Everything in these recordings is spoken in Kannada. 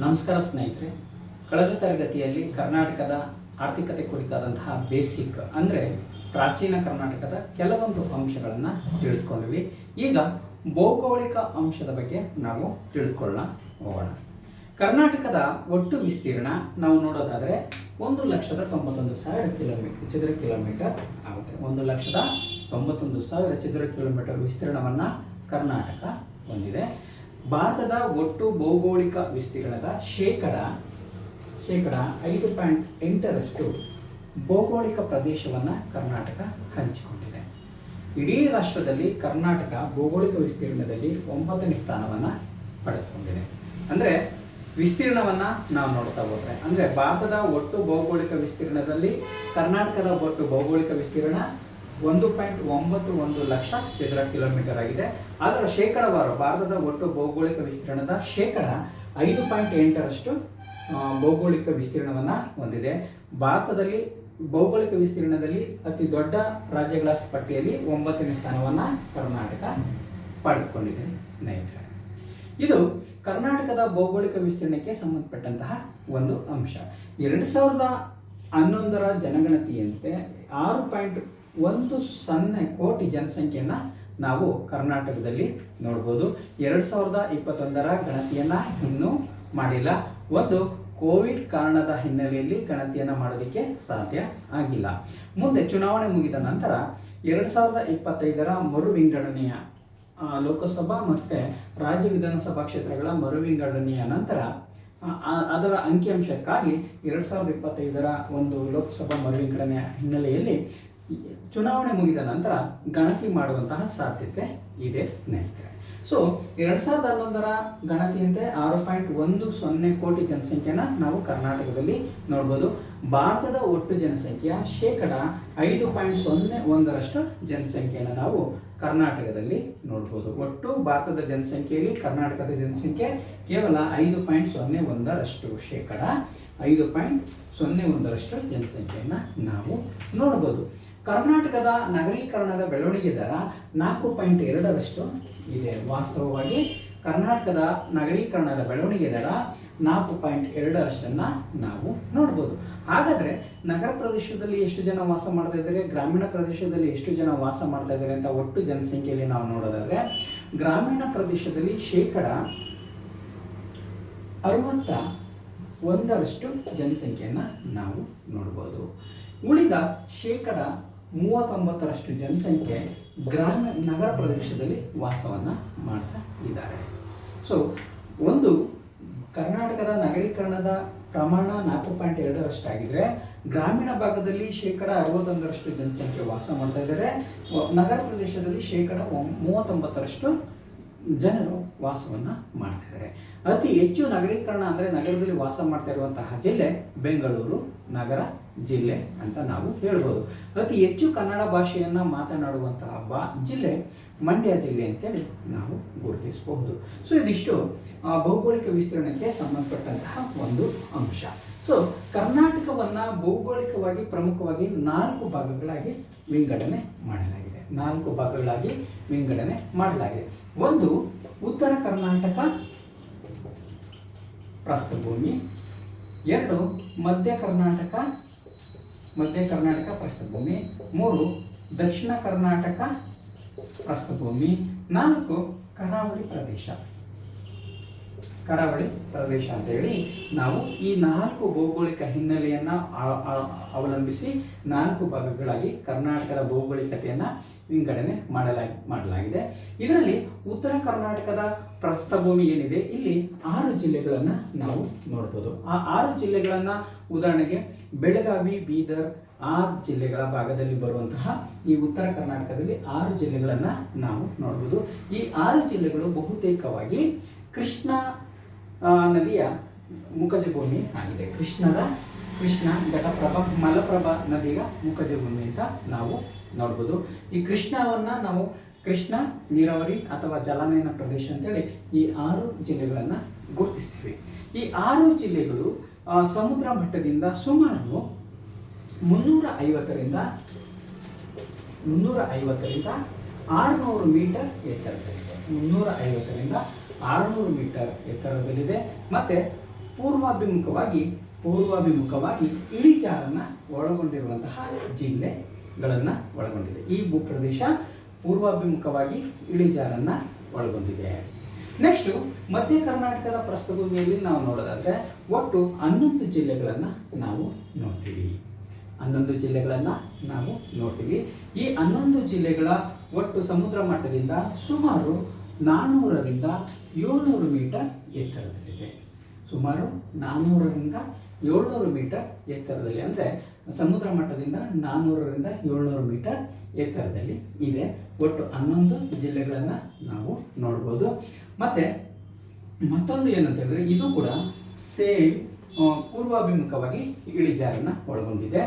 ನಮಸ್ಕಾರ ಸ್ನೇಹಿತರೆ. ಕಳೆದ ತರಗತಿಯಲ್ಲಿ ಕರ್ನಾಟಕದ ಆರ್ಥಿಕತೆ ಕುರಿತಾದಂತಹ ಬೇಸಿಕ್ ಅಂದರೆ ಪ್ರಾಚೀನ ಕರ್ನಾಟಕದ ಕೆಲವೊಂದು ಅಂಶಗಳನ್ನು ತಿಳಿದುಕೊಂಡ್ವಿ. ಈಗ ಭೌಗೋಳಿಕ ಅಂಶದ ಬಗ್ಗೆ ನಾವು ತಿಳಿದುಕೊಳ್ಳೋಣ, ಹೋಗೋಣ. ಕರ್ನಾಟಕದ ಒಟ್ಟು ವಿಸ್ತೀರ್ಣ ನಾವು ನೋಡೋದಾದರೆ ಒಂದು ಲಕ್ಷದ ತೊಂಬತ್ತೊಂದು ಸಾವಿರ ಕಿಲೋಮೀಟರ್ ಚದುರ ಕಿಲೋಮೀಟರ್ ಆಗುತ್ತೆ. ಒಂದು ಲಕ್ಷದ ತೊಂಬತ್ತೊಂದು ಸಾವಿರ ಚದುರ ಕಿಲೋಮೀಟರ್ ವಿಸ್ತೀರ್ಣವನ್ನು ಕರ್ನಾಟಕ ಹೊಂದಿದೆ. ಭಾರತದ ಒಟ್ಟು ಭೌಗೋಳಿಕ ವಿಸ್ತೀರ್ಣದ ಶೇಕಡ ಶೇಕಡ ಐದು ಪಾಯಿಂಟ್ ಎಂಟರಷ್ಟು ಭೌಗೋಳಿಕ ಪ್ರದೇಶವನ್ನು ಕರ್ನಾಟಕ ಹಂಚಿಕೊಂಡಿದೆ. ಇಡೀ ರಾಷ್ಟ್ರದಲ್ಲಿ ಕರ್ನಾಟಕ ಭೌಗೋಳಿಕ ವಿಸ್ತೀರ್ಣದಲ್ಲಿ ಒಂಬತ್ತನೇ ಸ್ಥಾನವನ್ನು ಪಡೆದುಕೊಂಡಿದೆ. ಅಂದರೆ ವಿಸ್ತೀರ್ಣವನ್ನು ನಾವು ನೋಡ್ತಾ ಹೋದ್ರೆ, ಅಂದರೆ ಭಾರತದ ಒಟ್ಟು ಭೌಗೋಳಿಕ ವಿಸ್ತೀರ್ಣದಲ್ಲಿ ಕರ್ನಾಟಕದ ಒಟ್ಟು ಭೌಗೋಳಿಕ ವಿಸ್ತೀರ್ಣ ಒಂದು ಪಾಯಿಂಟ್ ಒಂಬತ್ತು ಒಂದು ಲಕ್ಷ ಚದರ ಕಿಲೋಮೀಟರ್ ಆಗಿದೆ. ಅದರ ಶೇಕಡವಾರು ಭಾರತದ ಒಟ್ಟು ಭೌಗೋಳಿಕ ವಿಸ್ತೀರ್ಣದ ಶೇಕಡ ಐದು ಪಾಯಿಂಟ್ ಎಂಟರಷ್ಟು ಭೌಗೋಳಿಕ ವಿಸ್ತೀರ್ಣವನ್ನು ಹೊಂದಿದೆ. ಭಾರತದಲ್ಲಿ ಭೌಗೋಳಿಕ ವಿಸ್ತೀರ್ಣದಲ್ಲಿ ಅತಿ ದೊಡ್ಡ ರಾಜ್ಯಗಳ ಪಟ್ಟಿಯಲ್ಲಿ ಒಂಬತ್ತನೇ ಸ್ಥಾನವನ್ನು ಕರ್ನಾಟಕ ಪಡೆದುಕೊಂಡಿದೆ, ಸ್ನೇಹಿತರೆ. ಇದು ಕರ್ನಾಟಕದ ಭೌಗೋಳಿಕ ವಿಸ್ತೀರ್ಣಕ್ಕೆ ಸಂಬಂಧಪಟ್ಟಂತಹ ಒಂದು ಅಂಶ. ಎರಡು ಸಾವಿರದ ಹನ್ನೊಂದರ ಜನಗಣತಿಯಂತೆ ಆರು ಪಾಯಿಂಟ್ ಒಂದು ಸೊನ್ನೆ ಕೋಟಿ ಜನಸಂಖ್ಯೆಯನ್ನು ನಾವು ಕರ್ನಾಟಕದಲ್ಲಿ ನೋಡ್ಬೋದು. ಎರಡು ಸಾವಿರದ ಇಪ್ಪತ್ತೊಂದರ ಗಣತಿಯನ್ನು ಇನ್ನೂ ಮಾಡಿಲ್ಲ. ಒಂದು ಕೋವಿಡ್ ಕಾರಣದ ಹಿನ್ನೆಲೆಯಲ್ಲಿ ಗಣತಿಯನ್ನು ಮಾಡೋದಕ್ಕೆ ಸಾಧ್ಯ ಆಗಿಲ್ಲ. ಮುಂದೆ ಚುನಾವಣೆ ಮುಗಿದ ನಂತರ ಎರಡು ಸಾವಿರದ ಇಪ್ಪತ್ತೈದರ ಮರು ವಿಂಗಡಣೆಯ ಲೋಕಸಭಾ ಮತ್ತು ರಾಜ್ಯ ವಿಧಾನಸಭಾ ಕ್ಷೇತ್ರಗಳ ಮರು ವಿಂಗಡಣೆಯ ನಂತರ ಅದರ ಅಂಕಿಅಂಶಕ್ಕಾಗಿ ಎರಡು ಸಾವಿರದ ಇಪ್ಪತ್ತೈದರ ಒಂದು ಲೋಕಸಭಾ ಮರು ವಿಂಗಡಣೆಯ ಹಿನ್ನೆಲೆಯಲ್ಲಿ ಚುನಾವಣೆ ಮುಗಿದ ನಂತರ ಗಣತಿ ಮಾಡುವಂತಹ ಸಾಧ್ಯತೆ ಇದೆ, ಸ್ನೇಹಿತರೆ. ಸೊ ಎರಡ್ ಸಾವಿರದ ಹನ್ನೊಂದರ ಗಣತಿಯಂತೆ ಆರು ಪಾಯಿಂಟ್ ಒಂದು ಸೊನ್ನೆ ಕೋಟಿ ಜನಸಂಖ್ಯೆನ ನಾವು ಕರ್ನಾಟಕದಲ್ಲಿ ನೋಡ್ಬೋದು. ಭಾರತದ ಒಟ್ಟು ಜನಸಂಖ್ಯೆಯ ಶೇಕಡ ಐದು ಪಾಯಿಂಟ್ ಸೊನ್ನೆ ಒಂದರಷ್ಟು ಜನಸಂಖ್ಯೆಯನ್ನು ನಾವು ಕರ್ನಾಟಕದಲ್ಲಿ ನೋಡ್ಬೋದು. ಒಟ್ಟು ಭಾರತದ ಜನಸಂಖ್ಯೆಯಲ್ಲಿ ಕರ್ನಾಟಕದ ಜನಸಂಖ್ಯೆ ಕೇವಲ ಐದು ಪಾಯಿಂಟ್ ಸೊನ್ನೆ ಒಂದರಷ್ಟು ಶೇಕಡ ಐದು ಪಾಯಿಂಟ್ ಸೊನ್ನೆ ಒಂದರಷ್ಟು ಜನಸಂಖ್ಯೆಯನ್ನು ನಾವು ನೋಡ್ಬೋದು. ಕರ್ನಾಟಕದ ನಗರೀಕರಣದ ಬೆಳವಣಿಗೆ ದರ ನಾಲ್ಕು ಪಾಯಿಂಟ್ ಎರಡರಷ್ಟು ಇದೆ. ವಾಸ್ತವವಾಗಿ ಕರ್ನಾಟಕದ ನಗರೀಕರಣದ ಬೆಳವಣಿಗೆ ದರ ನಾಲ್ಕು ಪಾಯಿಂಟ್ ಎರಡರಷ್ಟನ್ನು ನಾವು ನೋಡ್ಬೋದು. ಹಾಗಾದರೆ ನಗರ ಪ್ರದೇಶದಲ್ಲಿ ಎಷ್ಟು ಜನ ವಾಸ ಮಾಡ್ತಾ ಇದ್ದಾರೆ? ಗ್ರಾಮೀಣ ಪ್ರದೇಶದಲ್ಲಿ ಎಷ್ಟು ಜನ ವಾಸ ಮಾಡ್ತಾ ಇದ್ದಾರೆ ಅಂತ ಒಟ್ಟು ಜನಸಂಖ್ಯೆಯಲ್ಲಿ ನಾವು ನೋಡೋದಾದರೆ ಗ್ರಾಮೀಣ ಪ್ರದೇಶದಲ್ಲಿ ಶೇಕಡ ಅರವತ್ತ ಒಂದರಷ್ಟು ಜನಸಂಖ್ಯೆಯನ್ನು ನಾವು ನೋಡ್ಬೋದು. ಉಳಿದ ಶೇಕಡ ಮೂವತ್ತೊಂಬತ್ತರಷ್ಟು ಜನಸಂಖ್ಯೆ ಗ್ರಾಮ ನಗರ ಪ್ರದೇಶದಲ್ಲಿ ವಾಸವನ್ನು ಮಾಡ್ತಾ ಇದ್ದಾರೆ. ಸೊ ಒಂದು ಕರ್ನಾಟಕದ ನಗರೀಕರಣದ ಪ್ರಮಾಣ ನಾಲ್ಕು ಪಾಯಿಂಟ್ ಎರಡರಷ್ಟಾಗಿದ್ರೆ ಗ್ರಾಮೀಣ ಭಾಗದಲ್ಲಿ ಶೇಕಡ ಅರವತ್ತೊಂದರಷ್ಟು ಜನಸಂಖ್ಯೆ ವಾಸ ಮಾಡ್ತಾ ಇದ್ದಾರೆ. ನಗರ ಪ್ರದೇಶದಲ್ಲಿ ಶೇಕಡ ಮೂವತ್ತೊಂಬತ್ತರಷ್ಟು ಜನರು ವಾಸವನ್ನು ಮಾಡ್ತಾ ಇದ್ದಾರೆ. ಅತಿ ಹೆಚ್ಚು ನಗರೀಕರಣ ಅಂದರೆ ನಗರದಲ್ಲಿ ವಾಸ ಮಾಡ್ತಾ ಇರುವಂತಹ ಜಿಲ್ಲೆ ಬೆಂಗಳೂರು ನಗರ ಜಿಲ್ಲೆ ಅಂತ ನಾವು ಹೇಳ್ಬೋದು. ಅತಿ ಹೆಚ್ಚು ಕನ್ನಡ ಭಾಷೆಯನ್ನು ಮಾತನಾಡುವಂತಹ ಬಾ ಜಿಲ್ಲೆ, ಮಂಡ್ಯ ಜಿಲ್ಲೆ ಅಂತೇಳಿ ನಾವು ಗುರುತಿಸಬಹುದು. ಸೊ ಇದಿಷ್ಟು ಭೌಗೋಳಿಕ ವಿಸ್ತರಣೆಗೆ ಸಂಬಂಧಪಟ್ಟಂತಹ ಒಂದು ಅಂಶ. ಸೊ ಕರ್ನಾಟಕವನ್ನು ಭೌಗೋಳಿಕವಾಗಿ ಪ್ರಮುಖವಾಗಿ ನಾಲ್ಕು ಭಾಗಗಳಾಗಿ ವಿಂಗಡಣೆ ಮಾಡಲಾಗಿದೆ. ನಾಲ್ಕು ಭಾಗಗಳಾಗಿ ವಿಂಗಡಣೆ ಮಾಡಲಾಗಿದೆ. ಒಂದು, ಉತ್ತರ ಕರ್ನಾಟಕ, ಪ್ರಸ್ಥಭೂಮಿ. ಎರಡು, ಮಧ್ಯ ಕರ್ನಾಟಕ ಮಧ್ಯ ಕರ್ನಾಟಕ ಪ್ರಸ್ಥಭೂಮಿ. ಮೂರು, ದಕ್ಷಿಣ ಕರ್ನಾಟಕ ಪ್ರಸ್ಥಭೂಮಿ. ನಾಲ್ಕು, ಕರಾವಳಿ ಪ್ರದೇಶ. ಕರಾವಳಿ ಪ್ರದೇಶ ಅಂತ ಹೇಳಿ ನಾವು ಈ ನಾಲ್ಕು ಭೌಗೋಳಿಕ ಹಿನ್ನೆಲೆಯನ್ನು ಅವಲಂಬಿಸಿ ನಾಲ್ಕು ಭಾಗಗಳಾಗಿ ಕರ್ನಾಟಕದ ಭೌಗೋಳಿಕತೆಯನ್ನು ವಿಂಗಡಣೆ ಮಾಡಲಾಗಿ, ಮಾಡಲಾಗಿದೆ. ಇದರಲ್ಲಿ ಉತ್ತರ ಕರ್ನಾಟಕದ ಪ್ರಸ್ಥಭೂಮಿ ಏನಿದೆ, ಇಲ್ಲಿ ಆರು ಜಿಲ್ಲೆಗಳನ್ನು ನಾವು ನೋಡ್ಬೋದು. ಆ ಆರು ಜಿಲ್ಲೆಗಳನ್ನು ಉದಾಹರಣೆಗೆ ಬೆಳಗಾವಿ, ಬೀದರ್ ಆ ಜಿಲ್ಲೆಗಳ ಭಾಗದಲ್ಲಿ ಬರುವಂತಹ ಈ ಉತ್ತರ ಕರ್ನಾಟಕದಲ್ಲಿ ಆರು ಜಿಲ್ಲೆಗಳನ್ನು ನಾವು ನೋಡ್ಬೋದು. ಈ ಆರು ಜಿಲ್ಲೆಗಳು ಬಹುತೇಕವಾಗಿ ಕೃಷ್ಣ ನದಿಯ ಮುಖಜ ಭೂಮಿ ಆಗಿದೆ. ಕೃಷ್ಣದ, ಕೃಷ್ಣ ಘಟಪ್ರಭಾ ಮಲಪ್ರಭಾ ನದಿಯ ಮುಖಜ ಭೂಮಿ ಅಂತ ನಾವು ನೋಡ್ಬೋದು. ಈ ಕೃಷ್ಣವನ್ನ ನಾವು ಕೃಷ್ಣ, ನೀರಾವರಿ ಅಥವಾ ಜಲಾನಯನ ಪ್ರದೇಶ ಅಂತೇಳಿ ಈ ಆರು ಜಿಲ್ಲೆಗಳನ್ನು ಗುರುತಿಸ್ತೀವಿ. ಈ ಆರು ಜಿಲ್ಲೆಗಳು ಸಮುದ್ರ ಮಟ್ಟದಿಂದ ಸುಮಾರು ಮುನ್ನೂರ ಐವತ್ತರಿಂದ ಮುನ್ನೂರ ಐವತ್ತರಿಂದ ಆರುನೂರು ಮೀಟರ್ ಎತ್ತರದಲ್ಲಿದೆ. ಮುನ್ನೂರ ಐವತ್ತರಿಂದ ಆರುನೂರು ಮೀಟರ್ ಎತ್ತರದಲ್ಲಿದೆ. ಮತ್ತು ಪೂರ್ವಾಭಿಮುಖವಾಗಿ ಪೂರ್ವಾಭಿಮುಖವಾಗಿ ಇಳಿಜಾರನ್ನು ಒಳಗೊಂಡಿರುವಂತಹ ಜಿಲ್ಲೆಗಳನ್ನು ಒಳಗೊಂಡಿದೆ. ಈ ಭೂಪ್ರದೇಶ ಪೂರ್ವಾಭಿಮುಖವಾಗಿ ಇಳಿಜಾರನ್ನು ಒಳಗೊಂಡಿದೆ. ನೆಕ್ಸ್ಟು ಮಧ್ಯ ಕರ್ನಾಟಕದ ಪ್ರಸ್ಥಭೂಮಿಯಲ್ಲಿ ನಾವು ನೋಡೋದಾದ್ರೆ ಒಟ್ಟು ಹನ್ನೊಂದು ಜಿಲ್ಲೆಗಳನ್ನು ನಾವು ನೋಡ್ತೀವಿ. ಹನ್ನೊಂದು ಜಿಲ್ಲೆಗಳನ್ನು ನಾವು ನೋಡ್ತೀವಿ. ಈ ಹನ್ನೊಂದು ಜಿಲ್ಲೆಗಳ ಒಟ್ಟು ಸಮುದ್ರ ಮಟ್ಟದಿಂದ ಸುಮಾರು ನಾನ್ನೂರರಿಂದ ಏಳ್ನೂರು ಮೀಟರ್ ಎತ್ತರದಲ್ಲಿದೆ. ಸುಮಾರು ನಾನ್ನೂರರಿಂದ ಏಳ್ನೂರು ಮೀಟರ್ ಎತ್ತರದಲ್ಲಿ ಅಂದರೆ ಸಮುದ್ರ ಮಟ್ಟದಿಂದ ನಾನ್ನೂರರಿಂದ ಏಳ್ನೂರು ಮೀಟರ್ ಎತ್ತರದಲ್ಲಿ ಇದೆ. ಒಟ್ಟು ಹನ್ನೊಂದು ಜಿಲ್ಲೆಗಳನ್ನು ನಾವು ನೋಡ್ಬೋದು. ಮತ್ತು ಮತ್ತೊಂದು ಏನಂತ ಹೇಳಿದ್ರೆ ಇದು ಕೂಡ ಸೇಮ್ ಪೂರ್ವಾಭಿಮುಖವಾಗಿ ಇಳಿಜಾರನ್ನು ಒಳಗೊಂಡಿದೆ.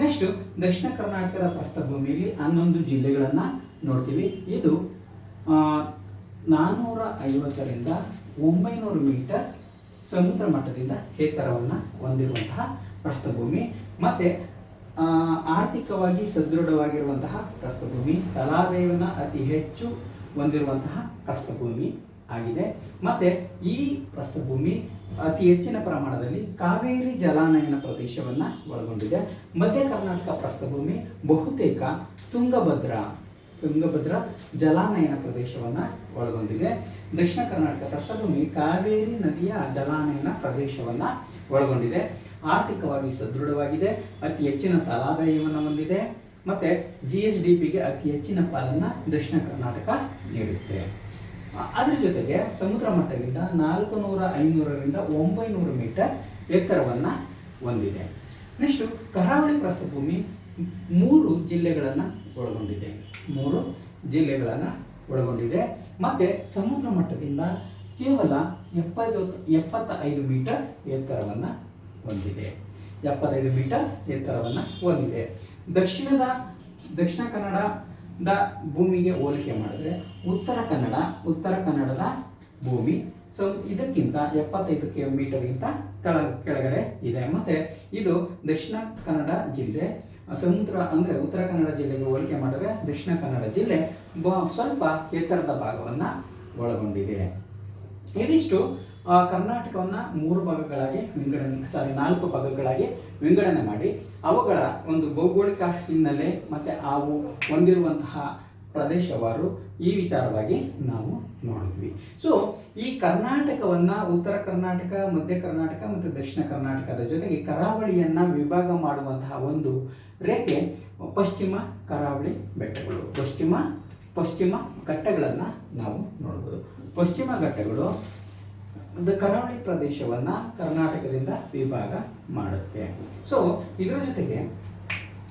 ನೆಕ್ಸ್ಟ್ ದಕ್ಷಿಣ ಕರ್ನಾಟಕದ ಪ್ರಸ್ಥಭೂಮಿಯಲ್ಲಿ ಹನ್ನೊಂದು ಜಿಲ್ಲೆಗಳನ್ನು ನೋಡ್ತೀವಿ. ಇದು ನಾನ್ನೂರ ಐವತ್ತರಿಂದ ಒಂಬೈನೂರು ಮೀಟರ್ ಸಮುದ್ರ ಮಟ್ಟದಿಂದ ಎತ್ತರವನ್ನು ಹೊಂದಿರುವಂತಹ ಪ್ರಸ್ಥಭೂಮಿ. ಮತ್ತು ಆರ್ಥಿಕವಾಗಿ ಸದೃಢವಾಗಿರುವಂತಹ ಪ್ರಸ್ಥಭೂಮಿ ತಲಾದಾಯವನ್ನು ಅತಿ ಹೆಚ್ಚು ಹೊಂದಿರುವಂತಹ ಪ್ರಸ್ಥಭೂಮಿ. ಆಗಿದೆ. ಮತ್ತು ಈ ಪ್ರಸ್ಥಭೂಮಿ ಅತಿ ಹೆಚ್ಚಿನ ಪ್ರಮಾಣದಲ್ಲಿ ಕಾವೇರಿ ಜಲಾನಯನ ಪ್ರದೇಶವನ್ನು ಒಳಗೊಂಡಿದೆ. ಮಧ್ಯ ಕರ್ನಾಟಕ ಪ್ರಸ್ಥಭೂಮಿ, ಬಹುತೇಕ ತುಂಗಭದ್ರಾ ತುಂಗಭದ್ರಾ ಜಲಾನಯನ ಪ್ರದೇಶವನ್ನು ಒಳಗೊಂಡಿದೆ. ದಕ್ಷಿಣ ಕರ್ನಾಟಕ ಪ್ರಸ್ಥಭೂಮಿ ಕಾವೇರಿ ನದಿಯ ಜಲಾನಯನ ಪ್ರದೇಶವನ್ನು ಒಳಗೊಂಡಿದೆ. ಆರ್ಥಿಕವಾಗಿ ಸದೃಢವಾಗಿದೆ. ಅತಿ ಹೆಚ್ಚಿನ ತಲಾದಾಯವನ್ನು ಹೊಂದಿದೆ. ಮತ್ತು ಜಿ ಎಸ್ ಡಿ ಪಿಗೆ ಅತಿ ಹೆಚ್ಚಿನ ಪಾಲನ್ನು ದಕ್ಷಿಣ ಕರ್ನಾಟಕ ನೀಡುತ್ತೆ. ಅದ್ರ ಜೊತೆಗೆ ಸಮುದ್ರ ಮಟ್ಟದಿಂದ ನಾಲ್ಕು ನೂರ ಐನೂರರಿಂದ ಒಂಬೈನೂರು ಮೀಟರ್ ಎತ್ತರವನ್ನು ಹೊಂದಿದೆ. ನೆಕ್ಸ್ಟು ಕರಾವಳಿ ಪ್ರಸ್ಥಭೂಮಿ ಮೂರು ಜಿಲ್ಲೆಗಳನ್ನು ಒಳಗೊಂಡಿದೆ. ಮೂರು ಜಿಲ್ಲೆಗಳನ್ನು ಒಳಗೊಂಡಿದೆ. ಮತ್ತು ಸಮುದ್ರ ಮಟ್ಟದಿಂದ ಕೇವಲ ಎಪ್ಪತ್ತು ಎಪ್ಪತ್ತ ಐದು ಮೀಟರ್ ಎತ್ತರವನ್ನು ಹೊಂದಿದೆ. ಎಪ್ಪತ್ತೈದು ಮೀಟರ್ ಎತ್ತರವನ್ನು ಹೊಂದಿದೆ. ದಕ್ಷಿಣದ, ದಕ್ಷಿಣ ಕನ್ನಡದ ಭೂಮಿಗೆ ಹೋಲಿಕೆ ಮಾಡಿದ್ರೆ ಉತ್ತರ ಕನ್ನಡ, ಉತ್ತರ ಕನ್ನಡದ ಭೂಮಿ. ಸೊ ಇದಕ್ಕಿಂತ ಎಪ್ಪತ್ತೈದು ಕಿಲೋಮೀಟರ್ಗಿಂತ ತಳ ಕೆಳಗಡೆ ಇದೆ. ಮತ್ತು ಇದು ದಕ್ಷಿಣ ಕನ್ನಡ ಜಿಲ್ಲೆ ಸಮುದ್ರ ಅಂದರೆ ಉತ್ತರ ಕನ್ನಡ ಜಿಲ್ಲೆಗೆ ಹೋಲಿಕೆ ಮಾಡಿದ್ರೆ ದಕ್ಷಿಣ ಕನ್ನಡ ಜಿಲ್ಲೆ ಸ್ವಲ್ಪ ಎತ್ತರದ ಭಾಗವನ್ನು ಒಳಗೊಂಡಿದೆ. ಇದಿಷ್ಟು ಕರ್ನಾಟಕವನ್ನ ಮೂರು ಭಾಗಗಳಾಗಿ ವಿಂಗಡಣೆ ಸಾರಿ ನಾಲ್ಕು ಭಾಗಗಳಾಗಿ ವಿಂಗಡಣೆ ಮಾಡಿ. ಅವುಗಳ ಒಂದು ಭೌಗೋಳಿಕ ಹಿನ್ನೆಲೆ ಮತ್ತು ಅವು ಹೊಂದಿರುವಂತಹ ಪ್ರದೇಶವಾರು ಈ ವಿಚಾರವಾಗಿ ನಾವು ನೋಡಿದ್ವಿ. ಸೊ ಈ ಕರ್ನಾಟಕವನ್ನ ಉತ್ತರ ಕರ್ನಾಟಕ, ಮಧ್ಯ ಕರ್ನಾಟಕ ಮತ್ತು ದಕ್ಷಿಣ ಕರ್ನಾಟಕದ ಜೊತೆಗೆ ಕರಾವಳಿಯನ್ನ ವಿಭಾಗ ಮಾಡುವಂತಹ ಒಂದು ರೇಖೆ ಪಶ್ಚಿಮ ಕರಾವಳಿ ಬೆಟ್ಟಗಳು. ಪಶ್ಚಿಮ ಪಶ್ಚಿಮ ಘಟ್ಟಗಳನ್ನು ನಾವು ನೋಡ್ಬೋದು. ಪಶ್ಚಿಮ ಘಟ್ಟಗಳು ಕರಾವಳಿ ಪ್ರದೇಶವನ್ನು ಕರ್ನಾಟಕದಿಂದ ವಿಭಾಗ ಮಾಡುತ್ತೆ. ಸೊ ಇದರ ಜೊತೆಗೆ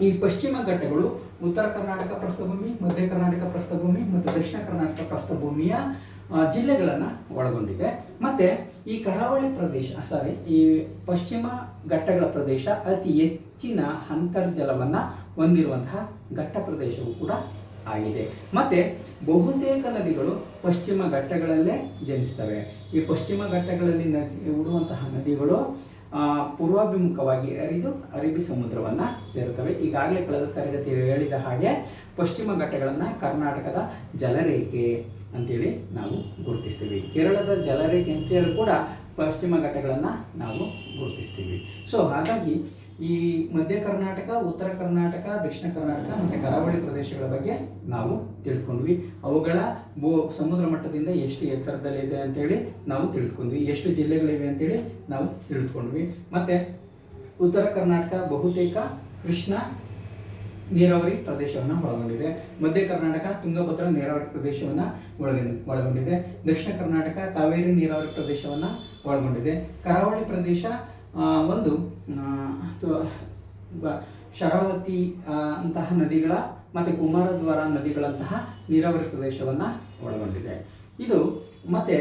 ಈ ಪಶ್ಚಿಮ ಘಟ್ಟಗಳು ಉತ್ತರ ಕರ್ನಾಟಕ ಪ್ರಸ್ಥಭೂಮಿ, ಮಧ್ಯ ಕರ್ನಾಟಕ ಪ್ರಸ್ಥಭೂಮಿ ಮತ್ತು ದಕ್ಷಿಣ ಕರ್ನಾಟಕ ಪ್ರಸ್ಥಭೂಮಿಯ ಜಿಲ್ಲೆಗಳನ್ನು ಒಳಗೊಂಡಿದೆ. ಮತ್ತೆ ಈ ಕರಾವಳಿ ಪ್ರದೇಶ ಸಾರಿ ಈ ಪಶ್ಚಿಮ ಘಟ್ಟಗಳ ಪ್ರದೇಶ ಅತಿ ಹೆಚ್ಚಿನ ಅಂತರ್ಜಲವನ್ನು ಹೊಂದಿರುವಂತಹ ಘಟ್ಟ ಪ್ರದೇಶವೂ ಕೂಡ ಆಗಿದೆ. ಮತ್ತೆ ಬಹುತೇಕ ನದಿಗಳು ಪಶ್ಚಿಮ ಘಟ್ಟಗಳಲ್ಲೇ ಜನಿಸ್ತವೆ. ಈ ಪಶ್ಚಿಮ ಘಟ್ಟಗಳಲ್ಲಿ ನದಿ ಉಡುವಂತಹ ನದಿಗಳು ಪೂರ್ವಾಭಿಮುಖವಾಗಿ ಹರಿದು ಅರಬ್ಬಿ ಸಮುದ್ರವನ್ನು ಸೇರುತ್ತವೆ. ಈಗಾಗಲೇ ಕಳೆದ ತರಗತಿ ಹೇಳಿದ ಹಾಗೆ ಪಶ್ಚಿಮ ಘಟ್ಟಗಳನ್ನು ಕರ್ನಾಟಕದ ಜಲರೇಖೆ ಅಂತೇಳಿ ನಾವು ಗುರುತಿಸ್ತೀವಿ. ಕೇರಳದ ಜಲರೇಖೆ ಅಂತೇಳಿ ಕೂಡ ಪಶ್ಚಿಮ ಘಟ್ಟಗಳನ್ನು ನಾವು ಗುರುತಿಸ್ತೀವಿ. ಸೊ ಹಾಗಾಗಿ ಈ ಮಧ್ಯ ಕರ್ನಾಟಕ, ಉತ್ತರ ಕರ್ನಾಟಕ, ದಕ್ಷಿಣ ಕರ್ನಾಟಕ ಮತ್ತು ಕರಾವಳಿ ಪ್ರದೇಶಗಳ ಬಗ್ಗೆ ನಾವು ತಿಳ್ಕೊಂಡ್ವಿ. ಅವುಗಳ ಭೂ ಸಮುದ್ರ ಮಟ್ಟದಿಂದ ಎಷ್ಟು ಎತ್ತರದಲ್ಲಿದೆ ಅಂತೇಳಿ ನಾವು ತಿಳ್ಕೊಂಡ್ವಿ. ಎಷ್ಟು ಜಿಲ್ಲೆಗಳಿವೆ ಅಂತೇಳಿ ನಾವು ತಿಳ್ಕೊಂಡ್ವಿ. ಮತ್ತು ಉತ್ತರ ಕರ್ನಾಟಕ ಬಹುತೇಕ ಕೃಷ್ಣ ನೀರಾವರಿ ಪ್ರದೇಶವನ್ನು ಒಳಗೊಂಡಿದೆ. ಮಧ್ಯ ಕರ್ನಾಟಕ ತುಂಗಭದ್ರಾ ನೀರಾವರಿ ಪ್ರದೇಶವನ್ನು ಒಳಗೊಂಡಿ ಒಳಗೊಂಡಿದೆ. ದಕ್ಷಿಣ ಕರ್ನಾಟಕ ಕಾವೇರಿ ನೀರಾವರಿ ಪ್ರದೇಶವನ್ನು ಒಳಗೊಂಡಿದೆ. ಕರಾವಳಿ ಪ್ರದೇಶ ಒಂದು ಶರಾವತಿ ಅಂತಹ ನದಿಗಳ ಮತ್ತು ಕುಮಾರದ್ವಾರ ನದಿಗಳಂತಹ ನೀರಾವರಿ ಪ್ರದೇಶವನ್ನು ಒಳಗೊಂಡಿದೆ. ಇದು ಮತ್ತೆ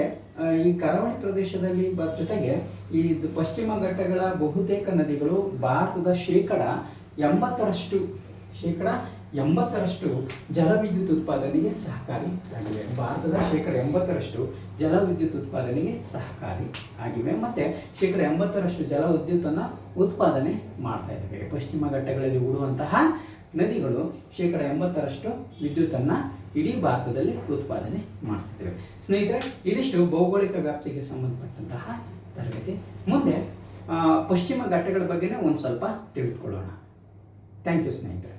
ಈ ಕರಾವಳಿ ಪ್ರದೇಶದಲ್ಲಿ ಬ, ಜೊತೆಗೆ ಈ ಪಶ್ಚಿಮ ಘಟ್ಟಗಳ ಬಹುತೇಕ ನದಿಗಳು ಭಾರತದ ಶೇಕಡ ಎಂಬತ್ತರಷ್ಟು ಶೇಕಡ ಎಂಬತ್ತರಷ್ಟು ಜಲವಿದ್ಯುತ್ ಉತ್ಪಾದನೆಗೆ ಸಹಕಾರಿ ಆಗಿವೆ. ಭಾರತದ ಶೇಕಡ ಎಂಬತ್ತರಷ್ಟು ಜಲವಿದ್ಯುತ್ ಉತ್ಪಾದನೆಗೆ ಸಹಕಾರಿ ಆಗಿವೆ. ಮತ್ತು ಶೇಕಡ ಎಂಬತ್ತರಷ್ಟು ಜಲ ವಿದ್ಯುತ್ತನ್ನು ಉತ್ಪಾದನೆ ಮಾಡ್ತಾ ಇದ್ದಾವೆ. ಪಶ್ಚಿಮ ಘಟ್ಟಗಳಲ್ಲಿ ಉಡುವಂತಹ ನದಿಗಳು ಶೇಕಡ ಎಂಬತ್ತರಷ್ಟು ವಿದ್ಯುತ್ತನ್ನು ಇಡೀ ಭಾರತದಲ್ಲಿ ಉತ್ಪಾದನೆ ಮಾಡ್ತಿದ್ದೇವೆ ಸ್ನೇಹಿತರೆ, ಇದಿಷ್ಟು ಭೌಗೋಳಿಕ ವ್ಯಾಪ್ತಿಗೆ ಸಂಬಂಧಪಟ್ಟಂತಹ ತರಗತಿ. ಮುಂದೆ ಪಶ್ಚಿಮ ಘಟ್ಟಗಳ ಬಗ್ಗೆನೇ ಒಂದು ಸ್ವಲ್ಪ ತಿಳಿದುಕೊಳ್ಳೋಣ. ಥ್ಯಾಂಕ್ ಯು ಸ್ನೇಹಿತರೆ.